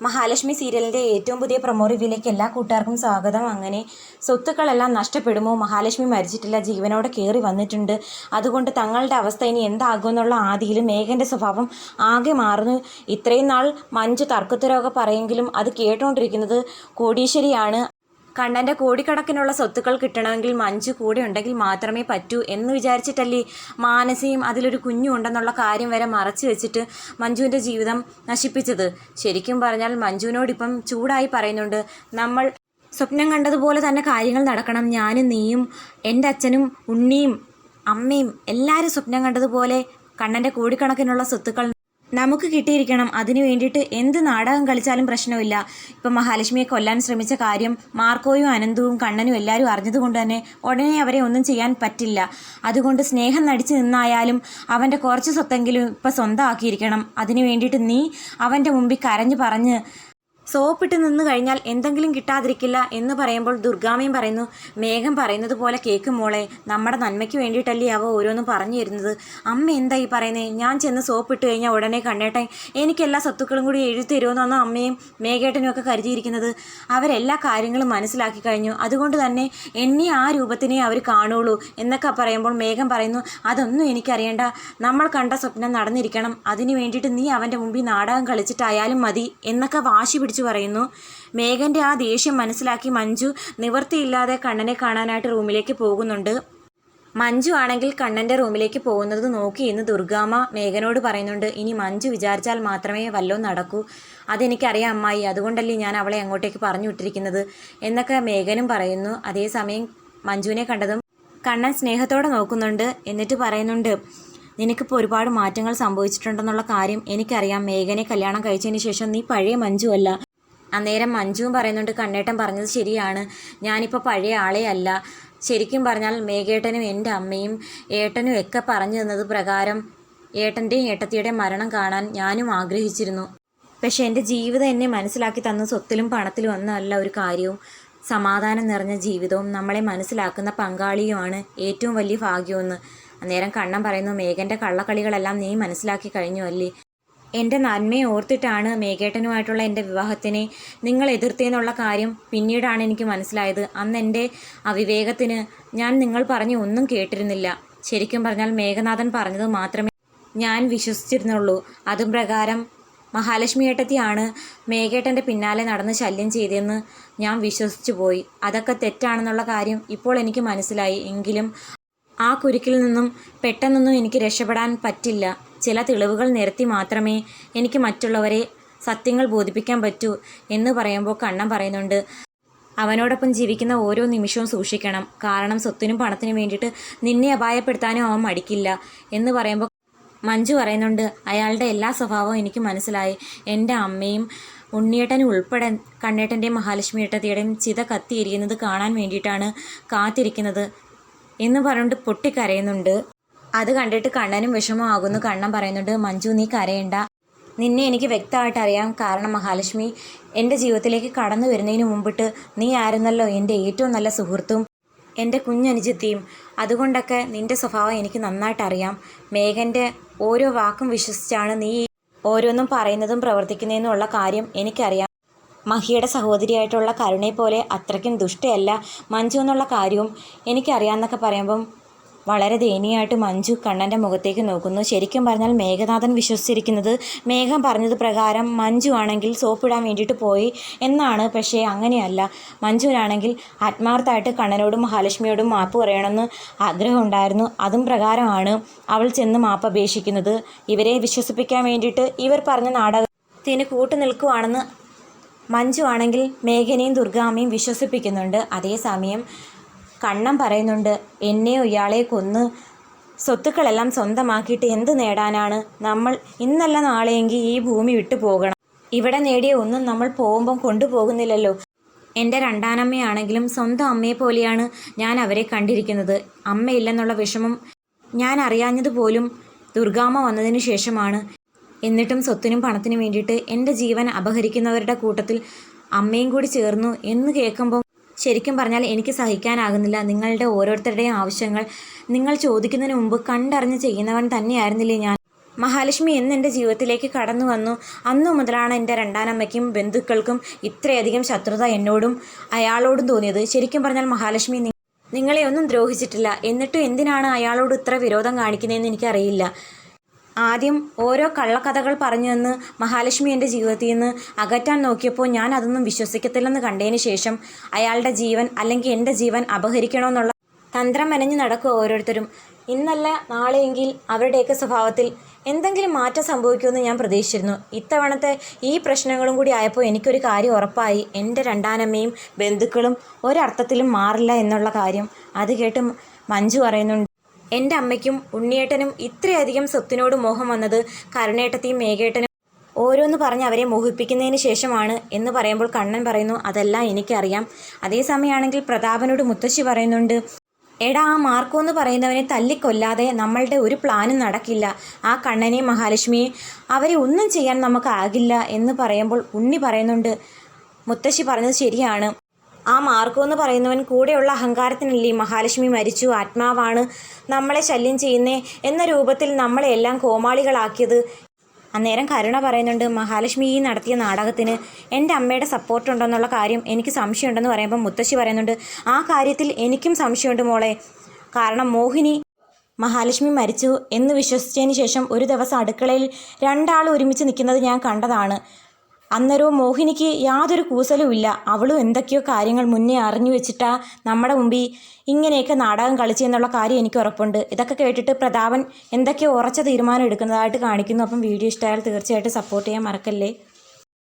മഹാലക്ഷ്മി സീരിയലിന്റെ ഏറ്റവും പുതിയ പ്രൊമോ റിവ്യൂലേക്ക് എല്ലാ കൂട്ടുകാർക്കും സ്വാഗതം. അങ്ങനെ സ്വത്തുക്കളെല്ലാം നഷ്ടപ്പെടുമോ? മഹാലക്ഷ്മി മരിച്ചിട്ടില്ല ജീവനോടെ കയറി വന്നിട്ടുണ്ട്. അതുകൊണ്ട് തങ്ങളുടെ അവസ്ഥ ഇനി എന്താകുമെന്നുള്ള ആദിയിലും മേഘന്റെ സ്വഭാവം ആകെ മാറുന്നു. ഇത്രയും നാൾ മഞ്ജു തർക്കത്തരമൊക്കെ പറയെങ്കിലും അത് കേട്ടുകൊണ്ടിരിക്കുന്നത് കോടീശ്വരിയാണ്. കണ്ണന്റെ കോടിക്കണക്കിനുള്ള സ്വത്തുക്കൾ കിട്ടണമെങ്കിൽ മഞ്ജു കൂടെ ഉണ്ടെങ്കിൽ മാത്രമേ പറ്റൂ എന്ന് വിചാരിച്ചിട്ടല്ലേ മാനസിയും അതിലൊരു കുഞ്ഞു ഉണ്ടെന്നുള്ള കാര്യം വരെ മറച്ചു വെച്ചിട്ട് മഞ്ജുവിന്റെ ജീവിതം നശിപ്പിച്ചത്. ശരിക്കും പറഞ്ഞാൽ മഞ്ജുവിനോടിപ്പം ചൂടായി പറയുന്നുണ്ട് നമ്മൾ സ്വപ്നം കണ്ടതുപോലെ തന്നെ കാര്യങ്ങൾ നടക്കണം. ഞാനും നീയും എന്റെ അച്ഛനും ഉണ്ണിയും അമ്മയും എല്ലാവരും സ്വപ്നം കണ്ടതുപോലെ കണ്ണന്റെ കോടിക്കണക്കിനുള്ള സ്വത്തുക്കൾ നമുക്ക് കിട്ടിയിരിക്കണം. അതിനു വേണ്ടിയിട്ട് എന്ത് നാടകം കളിച്ചാലും പ്രശ്നമില്ല. ഇപ്പം മഹാലക്ഷ്മിയെ കൊല്ലാൻ ശ്രമിച്ച കാര്യം മാർക്കോയും അനന്തവും കണ്ണനും എല്ലാവരും അറിഞ്ഞതുകൊണ്ട് തന്നെ ഉടനെ അവരെ ഒന്നും ചെയ്യാൻ പറ്റില്ല. അതുകൊണ്ട് സ്നേഹം നടിച്ചു നിന്നായാലും അവന്റെ കുറച്ച് സ്വത്തെങ്കിലും ഇപ്പം സ്വന്തമാക്കിയിരിക്കണം. അതിനു വേണ്ടിയിട്ട് നീ അവന്റെ മുമ്പിൽ കരഞ്ഞു പറഞ്ഞ് സോപ്പിട്ട് നിന്ന് കഴിഞ്ഞാൽ എന്തെങ്കിലും കിട്ടാതിരിക്കില്ല എന്ന് പറയുമ്പോൾ ദുർഗാമയും പറയുന്നു മേഘം പറയുന്നത് പോലെ കേക്ക് മോളെ നമ്മുടെ നന്മയ്ക്ക് വേണ്ടിയിട്ടല്ലേ അവ ഓരോന്നും പറഞ്ഞു തരുന്നത്. അമ്മ എന്താ ഈ പറയുന്നത് ഞാൻ ചെന്ന് സോപ്പിട്ട് കഴിഞ്ഞാൽ ഉടനെ കണ്ണേട്ടൻ എനിക്ക് എല്ലാ സ്വത്തുക്കളും കൂടി എഴുതി തരുമെന്നാണ് അമ്മയും മേഘേട്ടനും ഒക്കെ കരുതിയിരിക്കുന്നത്? അവരെല്ലാ കാര്യങ്ങളും മനസ്സിലാക്കി കഴിഞ്ഞു. അതുകൊണ്ട് തന്നെ എന്നെ ആ രൂപത്തിനെ അവർ കാണുള്ളൂ എന്നൊക്കെ പറയുമ്പോൾ മേഘം പറയുന്നു അതൊന്നും എനിക്കറിയണ്ട. നമ്മൾ കണ്ട സ്വപ്നം നടന്നിരിക്കണം. അതിനു വേണ്ടിയിട്ട് നീ അവന്റെ മുമ്പിൽ നാടകം കളിച്ചിട്ടായാലും മതി എന്നൊക്കെ വാശി പറയുന്നു. മേഘന്റെ ആ ദേഷ്യം മനസ്സിലാക്കി മഞ്ജു നിവർത്തിയില്ലാതെ കണ്ണനെ കാണാനായിട്ട് റൂമിലേക്ക് പോകുന്നുണ്ട്. മഞ്ജു ആണെങ്കിൽ കണ്ണന്റെ റൂമിലേക്ക് പോകുന്നത് നോക്കി ഇന്ന് ദുർഗാമ്മ മേഘനോട് പറയുന്നുണ്ട്. ഇനി മഞ്ജു വിചാരിച്ചാൽ മാത്രമേ വല്ലോ നടക്കൂ. അതെനിക്കറിയാം അമ്മായി. അതുകൊണ്ടല്ലേ ഞാൻ അവളെ അങ്ങോട്ടേക്ക് പറഞ്ഞു വിട്ടിരിക്കുന്നത് എന്നൊക്കെ മേഘനും പറയുന്നു. അതേസമയം മഞ്ജുവിനെ കണ്ടതും കണ്ണൻ സ്നേഹത്തോടെ നോക്കുന്നുണ്ട്. എന്നിട്ട് പറയുന്നുണ്ട് നിനക്കിപ്പോൾ ഒരുപാട് മാറ്റങ്ങൾ സംഭവിച്ചിട്ടുണ്ടെന്നുള്ള കാര്യം എനിക്കറിയാം. മേഘനെ കല്യാണം കഴിച്ചതിന് ശേഷം നീ പഴയ മഞ്ജു അല്ല. അന്നേരം മഞ്ജുവും പറയുന്നുണ്ട് കണ്ണേട്ടൻ പറഞ്ഞത് ശരിയാണ്. ഞാനിപ്പോൾ പഴയ ആളെ അല്ല. ശരിക്കും പറഞ്ഞാൽ മേഘേട്ടനും എന്റെ അമ്മയും ഏട്ടനും ഒക്കെ പറഞ്ഞു തന്നത് പ്രകാരം ഏട്ടന്റെയും ഏട്ടത്തിയുടെയും മരണം കാണാൻ ഞാനും ആഗ്രഹിച്ചിരുന്നു. പക്ഷെ എന്റെ ജീവിതം എന്നെ മനസ്സിലാക്കി തന്ന സ്വത്തിലും പണത്തിലും ഒന്നല്ല ഒരു കാര്യവും. സമാധാനം നിറഞ്ഞ ജീവിതവും നമ്മളെ മനസ്സിലാക്കുന്ന പങ്കാളിയുമാണ് ഏറ്റവും വലിയ ഭാഗ്യമെന്ന്. അന്നേരം കണ്ണൻ പറയുന്നു മേഘന്റെ കള്ളക്കളികളെല്ലാം നീ മനസ്സിലാക്കി കഴിഞ്ഞു അല്ലേ? എന്റെ നന്മയെ ഓർത്തിട്ടാണ് മേഘേട്ടനുമായിട്ടുള്ള എന്റെ വിവാഹത്തിനെ നിങ്ങൾ എതിർത്തേന്നുള്ള കാര്യം പിന്നീടാണ് എനിക്ക് മനസ്സിലായത്. അന്ന് എന്റെ അവിവേകത്തിന് ഞാൻ നിങ്ങൾ പറഞ്ഞ് ഒന്നും കേട്ടിരുന്നില്ല. ശരിക്കും പറഞ്ഞാൽ മേഘനാഥൻ പറഞ്ഞത് മാത്രമേ ഞാൻ വിശ്വസിച്ചിരുന്നുള്ളൂ. അതും പ്രകാരം മഹാലക്ഷ്മി ഏട്ടത്തിയാണ് മേഘേട്ടന്റെ പിന്നാലെ നടന്ന് ശല്യം ചെയ്തതെന്ന് ഞാൻ വിശ്വസിച്ചു പോയി. അതൊക്കെ തെറ്റാണെന്നുള്ള കാര്യം ഇപ്പോൾ എനിക്ക് മനസ്സിലായി. എങ്കിലും ആ കുരുക്കിൽ നിന്നും പെട്ടെന്നൊന്നും എനിക്ക് രക്ഷപ്പെടാൻ പറ്റില്ല. ചില തെളിവുകൾ നിരത്തി മാത്രമേ എനിക്ക് മറ്റുള്ളവരെ സത്യങ്ങൾ ബോധിപ്പിക്കാൻ പറ്റൂ എന്ന് പറയുമ്പോൾ കണ്ണം പറയുന്നുണ്ട്. അവനോടൊപ്പം ജീവിക്കുന്ന ഓരോ നിമിഷവും സൂക്ഷിക്കണം. കാരണം സ്വത്തിനും പണത്തിനും വേണ്ടിയിട്ട് നിന്നെ അപായപ്പെടുത്താനും അവൻ മടിക്കില്ല എന്ന് പറയുമ്പോൾ മഞ്ജു പറയുന്നുണ്ട് അയാളുടെ എല്ലാ സ്വഭാവവും എനിക്ക് മനസ്സിലായി. എന്റെ അമ്മയും ഉണ്ണിയേട്ടനും ഉൾപ്പെടെ കണ്ണേട്ടന്റെയും മഹാലക്ഷ്മി ഏട്ടത്തിയുടെയും ചിത കത്തിയിരിക്കുന്നത് കാണാൻ വേണ്ടിയിട്ടാണ് കാത്തിരിക്കുന്നത് എന്ന് പറഞ്ഞിട്ട് പൊട്ടിക്കരയുന്നുണ്ട്. അത് കണ്ടിട്ട് കണ്ണനും വിഷമമാകുന്നു. കണ്ണൻ പറയുന്നുണ്ട് മഞ്ജു നീ കരയണ്ട. നിന്നെ എനിക്ക് വ്യക്തമായിട്ട് അറിയാം. കാരണം മഹാലക്ഷ്മി എന്റെ ജീവിതത്തിലേക്ക് കടന്നു വരുന്നതിന് മുമ്പിട്ട് നീ ആയിരുന്നല്ലോ എന്റെ ഏറ്റവും നല്ല സുഹൃത്തും എന്റെ കുഞ്ഞനുജത്തിയും. അതുകൊണ്ടൊക്കെ നിന്റെ സ്വഭാവം എനിക്ക് നന്നായിട്ട് അറിയാം. മേഘന്റെ ഓരോ വാക്കും വിശ്വസിച്ചാണ് നീ ഓരോന്നും പറയുന്നതും പ്രവർത്തിക്കുന്നതെന്നുള്ള കാര്യം എനിക്കറിയാം. മഹിയുടെ സഹോദരിയായിട്ടുള്ള കരുണയെ പോലെ അത്രയ്ക്കും ദുഷ്ടയല്ല മഞ്ജു എന്നുള്ള കാര്യവും എനിക്കറിയാമെന്നൊക്കെ പറയുമ്പം വളരെ ദയനീയമായിട്ട് മഞ്ജു കണ്ണന്റെ മുഖത്തേക്ക് നോക്കുന്നു. ശരിക്കും പറഞ്ഞാൽ മേഘനാഥൻ വിശ്വസിച്ചിരിക്കുന്നത് മേഘം പറഞ്ഞത് പ്രകാരം മഞ്ജു ആണെങ്കിൽ സോപ്പിടാൻ വേണ്ടിയിട്ട് പോയി എന്നാണ്. പക്ഷേ അങ്ങനെയല്ല. മഞ്ജുവിനാണെങ്കിൽ ആത്മാർത്ഥമായിട്ട് കണ്ണനോടും മഹാലക്ഷ്മിയോടും മാപ്പ് പറയണമെന്ന് ആഗ്രഹമുണ്ടായിരുന്നു അതും പ്രകാരമാണ് അവൾ ചെന്ന് മാപ്പ് അപേക്ഷിക്കുന്നത്. ഇവരെ വിശ്വസിപ്പിക്കാൻ വേണ്ടിയിട്ട് ഇവർ പറഞ്ഞ നാടകത്തിന് കൂട്ടു നിൽക്കുവാണെന്ന് മഞ്ജു ആണെങ്കിൽ മേഘനയും ദുർഗാമ്മയും വിശ്വസിപ്പിക്കുന്നുണ്ട്. അതേസമയം കണ്ണം പറയുന്നുണ്ട് എന്നെയോ ഇയാളെ കൊന്ന് സ്വത്തുക്കളെല്ലാം സ്വന്തമാക്കിയിട്ട് എന്ത് നേടാനാണ്? നമ്മൾ ഇന്നല്ല നാളെയെങ്കിൽ ഈ ഭൂമി വിട്ടു പോകണം. ഇവിടെ നേടിയ ഒന്നും നമ്മൾ പോകുമ്പം കൊണ്ടുപോകുന്നില്ലല്ലോ. എന്റെ രണ്ടാനമ്മയാണെങ്കിലും സ്വന്തം അമ്മയെ പോലെയാണ് ഞാൻ അവരെ കണ്ടിരിക്കുന്നത്. അമ്മയില്ലെന്നുള്ള വിഷമം ഞാൻ അറിയാഞ്ഞതുപോലും ദുർഗാമ്മ വന്നതിന് ശേഷമാണ്. എന്നിട്ടും സ്വത്തിനും പണത്തിനും വേണ്ടിയിട്ട് എന്റെ ജീവൻ അപഹരിക്കുന്നവരുടെ കൂട്ടത്തിൽ അമ്മയും കൂടി ചേർന്നു എന്ന് കേൾക്കുമ്പോൾ ശരിക്കും പറഞ്ഞാൽ എനിക്ക് സഹിക്കാനാകുന്നില്ല. നിങ്ങളുടെ ഓരോരുത്തരുടെയും ആവശ്യങ്ങൾ നിങ്ങൾ ചോദിക്കുന്നതിന് മുമ്പ് കണ്ടറിഞ്ഞ് ചെയ്യുന്നവൻ തന്നെയായിരുന്നില്ലേ ഞാൻ? മഹാലക്ഷ്മി എന്ന് എന്റെ ജീവിതത്തിലേക്ക് കടന്നു വന്നു. അന്നു മുതലാണ് എന്റെ രണ്ടാനമ്മയ്ക്കും ബന്ധുക്കൾക്കും ഇത്രയധികം ശത്രുത എന്നോടും അയാളോടും തോന്നിയത്. ശരിക്കും പറഞ്ഞാൽ മഹാലക്ഷ്മി നിങ്ങളെ ഒന്നും ദ്രോഹിച്ചിട്ടില്ല. എന്നിട്ടും എന്തിനാണ് അയാളോട് ഇത്ര വിരോധം കാണിക്കുന്നതെന്ന് എനിക്കറിയില്ല. ആദ്യം ഓരോ കള്ളക്കഥകൾ പറഞ്ഞു തന്ന് മഹാലക്ഷ്മി എന്റെ ജീവിതത്തിൽ നിന്ന് അകറ്റാൻ നോക്കിയപ്പോൾ ഞാൻ അതൊന്നും വിശ്വസിക്കത്തില്ലെന്ന് കണ്ടതിന് ശേഷം അയാളുടെ ജീവൻ അല്ലെങ്കിൽ എന്റെ ജീവൻ അപഹരിക്കണമെന്നുള്ള തന്ത്രം മെനഞ്ഞു നടക്കുക ഓരോരുത്തരും. ഇന്നല്ല നാളെയെങ്കിൽ അവരുടെയൊക്കെ സ്വഭാവത്തിൽ എന്തെങ്കിലും മാറ്റം സംഭവിക്കുമെന്ന് ഞാൻ പ്രതീക്ഷിച്ചിരുന്നു. ഇത്തവണത്തെ ഈ പ്രശ്നങ്ങളും കൂടി ആയപ്പോൾ എനിക്കൊരു കാര്യം ഉറപ്പായി. എന്റെ രണ്ടാനമ്മയും ബന്ധുക്കളും ഒരർത്ഥത്തിലും മാറില്ല എന്നുള്ള കാര്യം. അത് കേട്ട് മഞ്ജു പറയുന്നുണ്ട് എന്റെ അമ്മയ്ക്കും ഉണ്ണിയേട്ടനും ഇത്രയധികം സ്വത്തിനോട് മോഹം വന്നത് കരുണേട്ടത്തെയും മേഘേട്ടനും. ഓരോന്ന് പറഞ്ഞ് അവരെ മോഹിപ്പിക്കുന്നതിന് ശേഷമാണ് എന്ന് പറയുമ്പോൾ കണ്ണൻ പറയുന്നു അതെല്ലാം എനിക്കറിയാം. അതേസമയമാണെങ്കിൽ പ്രതാപനോട് മുത്തശ്ശി പറയുന്നുണ്ട് എടാ ആ മാർക്കോ എന്ന് പറയുന്നവനെ തല്ലിക്കൊല്ലാതെ നമ്മളുടെ ഒരു പ്ലാനും നടക്കില്ല. ആ കണ്ണനെയും മഹാലക്ഷ്മിയെ അവരെ ഒന്നും ചെയ്യാൻ നമുക്കാകില്ല എന്ന് പറയുമ്പോൾ ഉണ്ണി പറയുന്നുണ്ട് മുത്തശ്ശി പറഞ്ഞത് ശരിയാണ്. ആ മാർക്കോ എന്ന് പറയുന്നവൻ കൂടെയുള്ള അഹങ്കാരത്തിനല്ലേ മഹാലക്ഷ്മി മരിച്ചു? ആത്മാവാണ് നമ്മളെ ശല്യം ചെയ്യുന്നേ എന്ന രൂപത്തിൽ നമ്മളെല്ലാം കോമാളികളാക്കിയത്. അന്നേരം കരുണ പറയുന്നുണ്ട് മഹാലക്ഷ്മി ഈ നടത്തിയ നാടകത്തിന് എന്റെ അമ്മയുടെ സപ്പോർട്ട് ഉണ്ടെന്നുള്ള കാര്യം എനിക്ക് സംശയമുണ്ടെന്ന് പറയുമ്പോൾ മുത്തശ്ശി പറയുന്നുണ്ട് ആ കാര്യത്തിൽ എനിക്കും സംശയമുണ്ട് മോളെ. കാരണം മോഹിനി മഹാലക്ഷ്മി മരിച്ചു എന്ന് വിശ്വസിച്ചതിന് ശേഷം ഒരു ദിവസം അടുക്കളയിൽ രണ്ടാൾ ഒരുമിച്ച് നിൽക്കുന്നത് ഞാൻ കണ്ടതാണ്. അന്നേരവും മോഹിനിക്ക് യാതൊരു കൂസലുമില്ല അവളും എന്തൊക്കെയോ കാര്യങ്ങൾ മുന്നേ അറിഞ്ഞു വെച്ചിട്ടാ നമ്മുടെ മുമ്പിൽ ഇങ്ങനെയൊക്കെ നാടകം കളിച്ചെന്നുള്ള കാര്യം എനിക്ക് ഉറപ്പുണ്ട്. ഇതൊക്കെ കേട്ടിട്ട് പ്രതാപൻ എന്തൊക്കെയോ ഉറച്ച തീരുമാനം എടുക്കുന്നതായിട്ട് കാണിക്കുന്നു. അപ്പം വീഡിയോ ഇഷ്ടമായാൽ തീർച്ചയായിട്ടും സപ്പോർട്ട് ചെയ്യാൻ മറക്കല്ലേ?